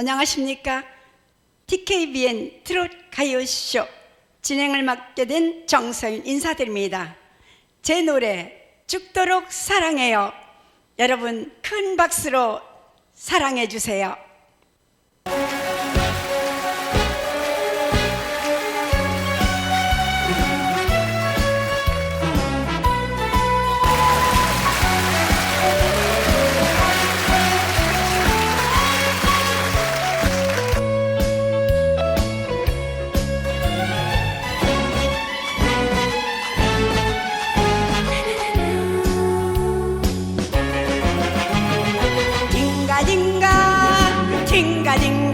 안녕하십니까? TKBN 트롯 가요쇼 진행을 맡게 된 정서윤 인사드립니다. 제 노래 죽도록 사랑해요. 여러분 큰 박수로 사랑해 주세요. 딩가딩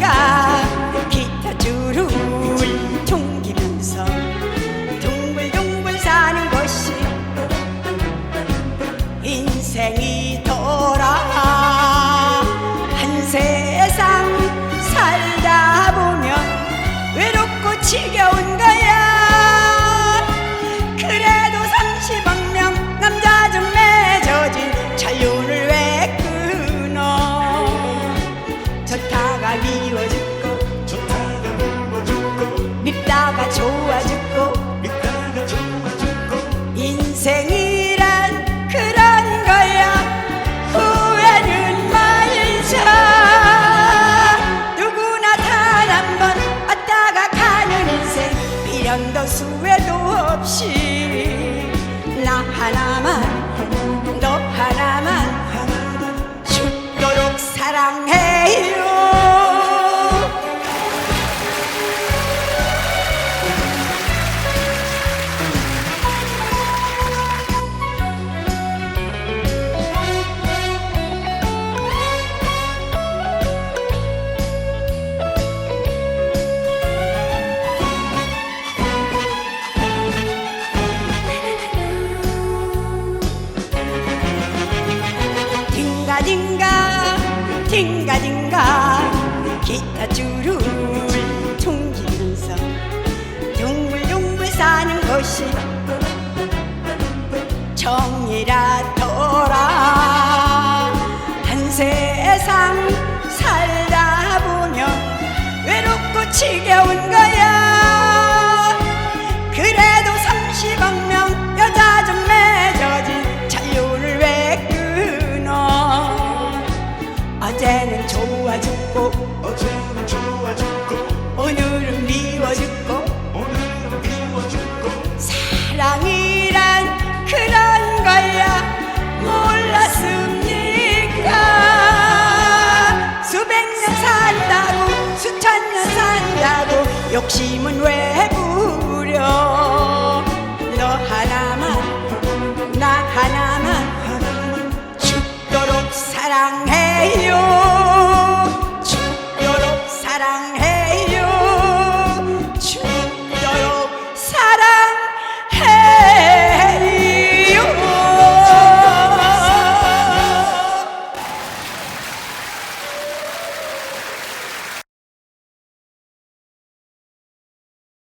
미련도 수혜도 없이 나 하나만 딩가딩가 딩가딩가. 기타 줄을 퉁기면서 둥글둥글 사는 것이 정이라더라. 한 세상 살다 보면 외롭고 지겨운 거야 욕심은 왜